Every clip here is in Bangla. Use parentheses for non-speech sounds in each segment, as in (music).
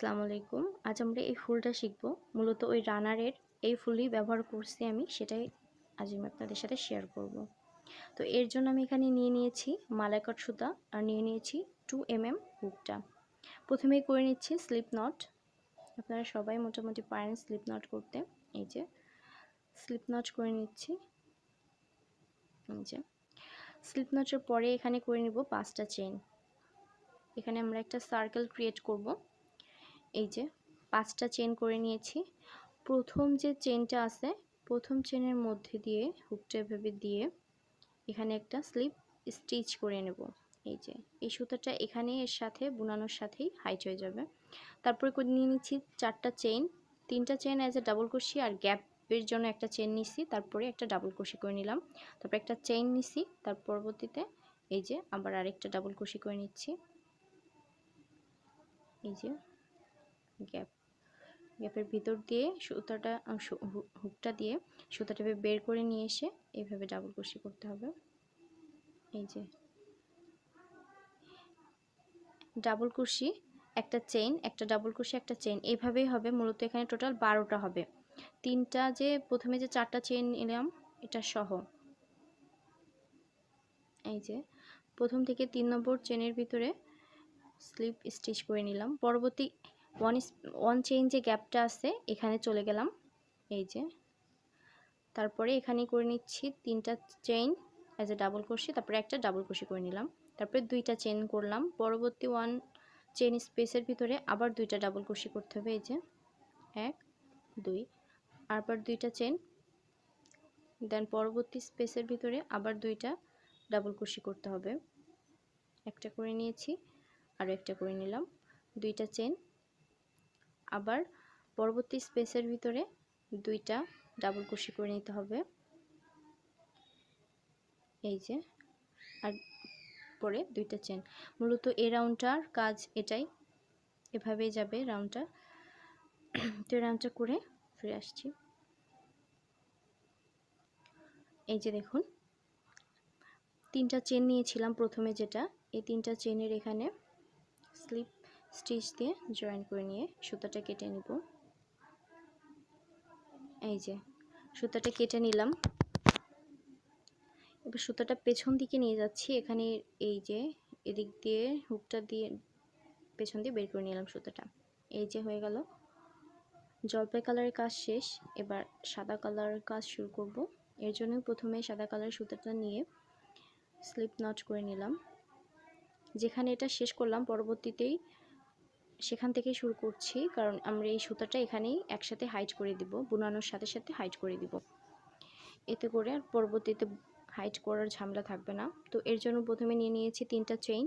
আসসালামু আলাইকুম। আজ আমরা এই ফুলটা শিখব। মূলত ওই রানারের এই ফুলই ব্যবহার করছি আমি, সেটাই আজ আমি আপনাদের সাথে শেয়ার করব। তো এর জন্য আমি এখানে নিয়ে নিয়েছি মালাইকট সুতা আর নিয়ে নিয়েছি টু এম এম হুকটা প্রথমেই করে নিচ্ছি স্লিপ নট আপনারা সবাই মোটামুটি পারেন স্লিপ নট করতে। এই যে স্লিপ নট করে নিচ্ছি। এই যে স্লিপ নটের পরে এখানে করে নিব পাঁচটা চেন এখানে আমরা একটা সার্কেল ক্রিয়েট করব। এই যে পাঁচটা চেন করে নিয়েছি। প্রথম যে চেনটা আছে, প্রথম চেনের মধ্যে দিয়ে হুকটা এভাবে দিয়ে এখানে একটা স্লিপ স্টিচ করে নেব। এই যে, এই সুতাটা এখানে এর সাথে, বুনানোর সাথেই হাইট হয়ে যাবে। তারপরে নিয়ে নিচ্ছি চারটা চেন তিনটা চেন অ্যাজ এ ডাবল কুশি আর গ্যাপের জন্য একটা চেন নিচ্ছি তারপরে একটা ডাবল কুশি করে নিলাম। তারপরে একটা চেইন নিচ্ছি তার পরবর্তীতে এই যে আবার আরেকটা ডাবল কুশি করে নিচ্ছি। এই যে গ্যাপ, গ্যাপের ভিতর দিয়ে সুতাটা হুকটা দিয়ে সুতাটা বের করে নিয়ে এসে এইভাবে ডাবল কুশি করতে হবে। এই যে ডাবল কুশি একটা চেইন একটা ডাবল কুশি একটা চেইন এইভাবেই হবে। মূলত এখানে টোটাল বারোটা হবে। তিনটা যে, প্রথমে যে চারটা চেইন নিলাম, এটা সহ। এই যে, প্রথম থেকে তিন নম্বর চেনের ভিতরে স্লিপ স্টিচ করে নিলাম। পরবর্তী ওয়ান ওয়ান চেইন যে গ্যাপটা আছে, এখানে চলে গেলাম। এই যে। তারপরে এখানে করে নিচ্ছি তিনটা চেইন অ্যাজ এ ডাবল করছি তারপরে একটা ডাবল কুশি করে নিলাম। তারপরে দুইটা চেইন করলাম। পরবর্তী ওয়ান চেইন স্পেসের ভিতরে আবার দুইটা ডাবল কুশি করতে হবে, এই যে। এক, দুই। আবার দুইটা চেন দেন পরবর্তী স্পেসের ভিতরে আবার দুইটা ডাবল কুশি করতে হবে। একটা করে নিয়েছি আর একটা করে নিলাম। দুইটা চেন আবার পরবর্তী স্পেসের ভিতরে দুইটা ডাবল কুশি করে নিতে হবে। এই যে, আর পরে দুইটা চেন মূলত এ রাউন্ডটার কাজ এটাই। এভাবেই যাবে রাউন্ডটা (clears throat) তো রাউন্ডটা করে ফিরে আসছি। এই যে দেখুন, তিনটা চেন নিয়েছিলাম প্রথমে যেটা। এই তিনটা চেনের এখানে স্টিচ দিয়ে জয়েন করে নিয়ে সুতাটা কেটে নিব। এই যে, সুতাটা কেটে নিলাম। এবার সুতাটা পেছন দিকে নিয়ে যাচ্ছি। এখানে এই যে, এদিক দিয়ে হুকটা দিয়ে পেছন দিয়ে বের করে নিলাম সুতাটা। এই যে হয়ে গেল। জলপাই কালারের কাজ শেষ। এবার সাদা কালারের কাজ শুরু করব। এর জন্য প্রথমে সাদা কালারের সুতাটা নিয়ে স্লিপ নট করে নিলাম। যেখানে এটা শেষ করলাম, পরবর্তীতেই সেখান থেকে শুরু করছি। কারণ আমরা এই সুতাটা এখানেই একসাথে হাইট করে দিব, বুনানোর সাথে সাথে হাইট করে দিব। এতে করে আর পরবর্তীতে হাইট করার ঝামেলা থাকবে না। তো এর জন্য প্রথমে নিয়ে নিয়েছি তিনটা চেইন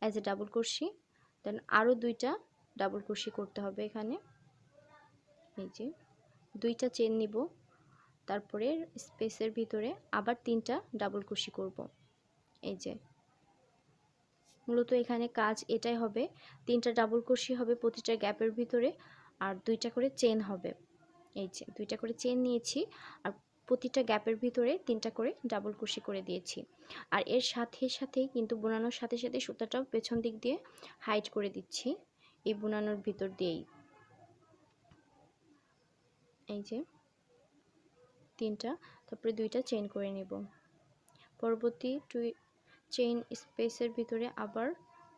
অ্যাজ এ ডাবল কুর্সি দেন আরও দুইটা ডাবল কুর্সি করতে হবে এখানে। এই যে দুইটা চেন নিব, তারপরে স্পেসের ভিতরে আবার তিনটা ডাবল কুর্সি করব। এই যে মূলত এখানে কাজ এটাই হবে। তিনটা ডাবল কুশি হবে প্রতিটা গ্যাপের ভিতরে আর দুইটা করে চেন হবে। এই যে দুইটা করে চেন নিয়েছি আর প্রতিটা গ্যাপের ভিতরে তিনটা করে ডাবল কুশি করে দিয়েছি। আর এর সাথে সাথে কিন্তু বোনানোর সাথে সাথে সুতাটাও পেছন দিক দিয়ে হাইট করে দিচ্ছি এই বোনানোর ভিতর দিয়েই। এই যে তিনটা তারপরে দুইটা চেন করে নিব। পরবর্তী টুই চেইন স্পেসের ভিতরে আবার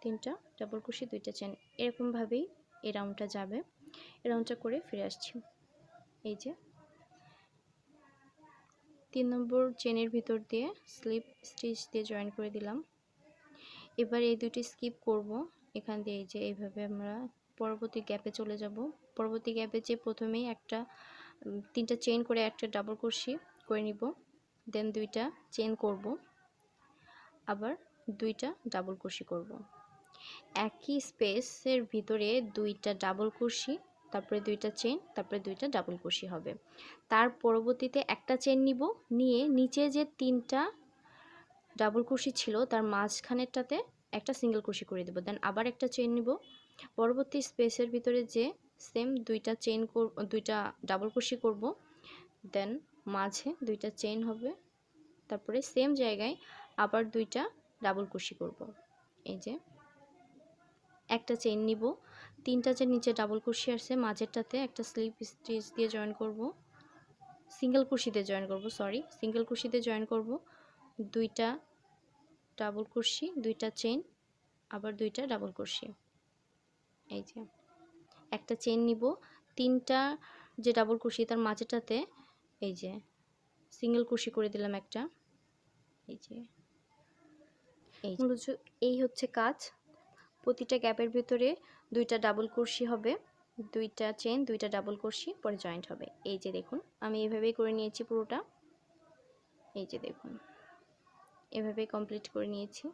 তিনটা ডাবল কুশি, দুইটা চেন এরকমভাবেই এই রাউন্ডটা যাবে। এই রাউন্ডটা করে ফিরে আসছি। এই যে। তিন নম্বর চেনের ভিতর দিয়ে স্লিপ স্টিচ দিয়ে জয়েন করে দিলাম। এবার এই দুটি স্কিপ করব। এখান দিয়ে এই যে এইভাবে আমরা পরবর্তী গ্যাপে চলে যাব। পরবর্তী গ্যাপে যে প্রথমেই একটা তিনটা চেন করে একটা ডাবল কুশি করে নিব। দেন দুইটা চেন করব। আবার দুইটা ডাবল কুশি করব। একই স্পেসের ভিতরে দুইটা ডাবল কুশি তারপরে দুইটা চেন তারপরে দুইটা ডাবল কুশি হবে। তার পরবর্তীতে একটা চেন নিব, নিয়ে নিচে যে তিনটা ডাবল কুশি ছিল, তার মাঝখানেরটাতে একটা সিঙ্গেল কুশি করে দেবো। দেন আবার একটা চেন নিব। পরবর্তী স্পেসের ভিতরে যে সেম দুইটা চেন দুইটা ডাবল কুশি করব দেন মাঝে দুইটা চেন হবে। তারপরে সেম জায়গায় আবার দুইটা ডাবল কুশি করব। এই যে, একটা চেন নিব। তিনটা যে নিচে ডাবল কুশি আসছে মাঝেরটাতে একটা স্লিপ স্টিচ দিয়ে জয়েন করব। সিঙ্গেল কুশিতে জয়েন করব সরি সিঙ্গেল কুশিতে জয়েন করব। দুইটা ডাবল কুশি দুইটা চেন আবার দুইটা ডাবল কুশি এই যে, একটা চেন নিব। তিনটা যে ডাবল কুশি তার মাঝেটাতে এই যে সিঙ্গেল কুশি করে দিলাম একটা। এই যে এই এই হচ্ছে কাজ। প্রতিটা গ্যাপের ভিতরে দুইটা ডাবল কুরসি হবে, দুইটা চেন দুইটা ডাবল কুরসি, পরে জয়েন্ট হবে। এই যে দেখুন, আমি এভাবেই করে নিয়েছি পুরোটা। এই যে দেখুন, এভাবেই কমপ্লিট করে নিয়েছি।